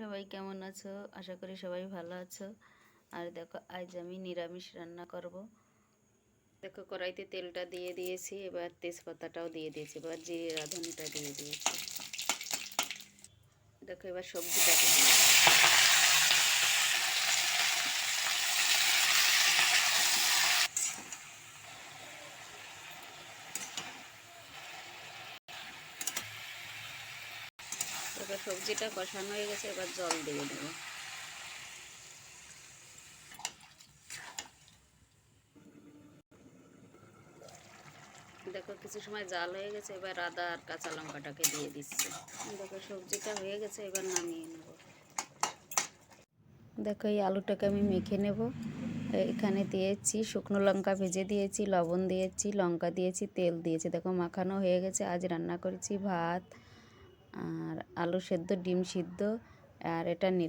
সবাই কেমন আছো? আশা করি সবাই ভালো আছো। আর দেখো, আজ আমি নিরামিষ রান্না করব। দেখো, কড়াইতে তেলটা দিয়ে দিয়েছি, এবার তেজপাতাটাও দিয়ে দিয়েছি, এবার জিরে, রাঁধুনিটা দিয়ে দিয়েছি। দেখো, এবার সবজিটাকে এবার সবজিটা কষানো হয়ে গেছে, এবার জল দিয়ে দেবো। দেখো কিছু সময় জাল হয়ে গেছে, এবার আদা আর কাঁচা লঙ্কাটাকে দিয়ে দিচ্ছি। দেখো সবজিটা হয়ে গেছে, এবার নামিয়ে নেব। দেখো এই আলুটাকে আমি মেখে নেব। এখানে দিয়েছি শুকনো লঙ্কা ভেজে দিয়েছি, লবণ দিয়েছি, লঙ্কা দিয়েছি, তেল দিয়েছি। দেখো মাখানো হয়ে গেছে, আজ রান্না করেছি ভাত। আর আলু সেদ্ধ ডিম সিদ্ধ আর এটা নিরা